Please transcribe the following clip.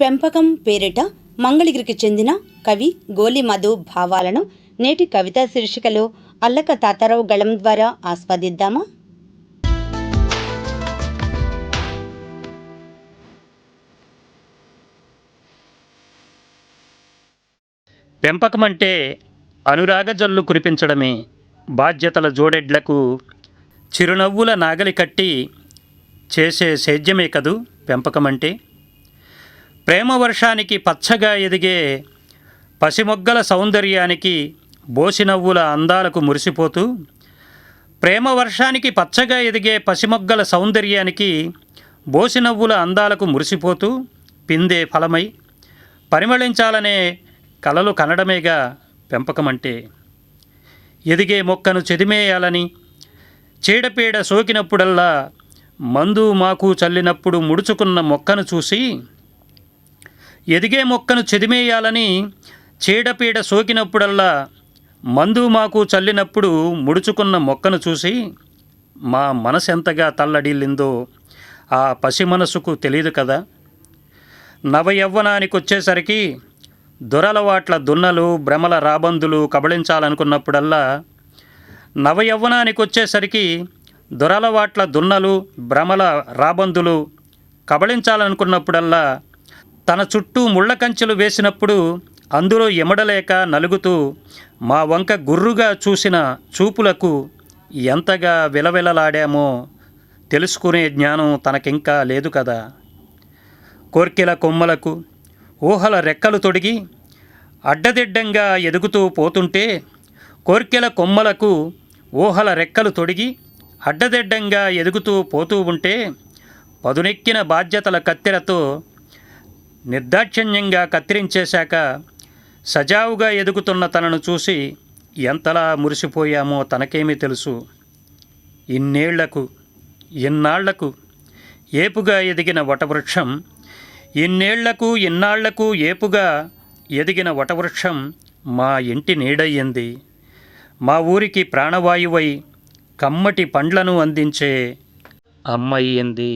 పెంపకం పేరిట మంగళగిరికి చెందిన కవి గోలి మధు భావాలను నేటి కవితా శీర్షికలో అల్లక తాతారావు గళం ద్వారా ఆస్వాదిద్దామా? పెంపకం అంటే అనురాగ జల్లు కురిపించడమే. బాధ్యతల జోడెడ్లకు చిరునవ్వుల నాగలి కట్టి చేసే సేద్యమే కదూ పెంపకం అంటే ప్రేమ వర్షానికి పచ్చగా ఎదిగే పసిమొగ్గల సౌందర్యానికి బోసినవ్వుల అందాలకు మురిసిపోతూ ప్రేమ వర్షానికి పచ్చగా ఎదిగే పసిమొగ్గల సౌందర్యానికి బోసినవ్వుల అందాలకు మురిసిపోతూ పిందే ఫలమై పరిమళించాలనే కలలు కనడమేగా పెంపకమంటే. ఎదిగే మొక్కను చెదిమేయాలని చీడపీడ సోకినప్పుడల్లా మందు మాకు చల్లినప్పుడు ముడుచుకున్న మొక్కను చూసి ఎదిగే మొక్కను చెదిమేయాలని చీడపీడ సోకినప్పుడల్లా మందు మాకు చల్లినప్పుడు ముడుచుకున్న మొక్కను చూసి మా మనసు ఎంతగా తల్లడిల్లిందో ఆ పసి మనసుకు తెలియదు కదా. నవయవ్వనానికి వచ్చేసరికి దొరలవాట్ల దున్నలు భ్రమల రాబందులు కబళించాలనుకున్నప్పుడల్లా నవయవ్వనానికి వచ్చేసరికి దొరలవాట్ల దున్నలు భ్రమల రాబందులు కబళించాలనుకున్నప్పుడల్లా తన చుట్టూ ముళ్ళ కంచెలు వేసినప్పుడు అందులో ఎమడలేక నలుగుతూ మా వంక గుర్రుగా చూసిన చూపులకు ఎంతగా విలవిలలాడామో తెలుసుకునే జ్ఞానం తనకింకా లేదు కదా. కోర్కెల కొమ్మలకు ఊహల రెక్కలు తొడిగి అడ్డదిడ్డంగా ఎదుగుతూ పోతుంటే కోర్కెల కొమ్మలకు ఊహల రెక్కలు తొడిగి అడ్డదిడ్డంగా ఎదుగుతూ పోతూ ఉంటే పదునెక్కిన బాధ్యతల కత్తెరతో నిర్దాక్షిణ్యంగా కత్తిరించేశాక సజావుగా ఎదుగుతున్న తనను చూసి ఎంతలా మురిసిపోయామో తనకేమీ తెలుసు. ఇన్నేళ్ళకు ఇన్నాళ్ళకు ఏపుగా ఎదిగిన వటవృక్షం ఇన్నేళ్ళకు ఇన్నాళ్ళకు ఏపుగా ఎదిగిన వటవృక్షం మా ఇంటి నీడయ్యింది. మా ఊరికి ప్రాణవాయువై కమ్మటి పండ్లను అందించే అమ్మయ్యింది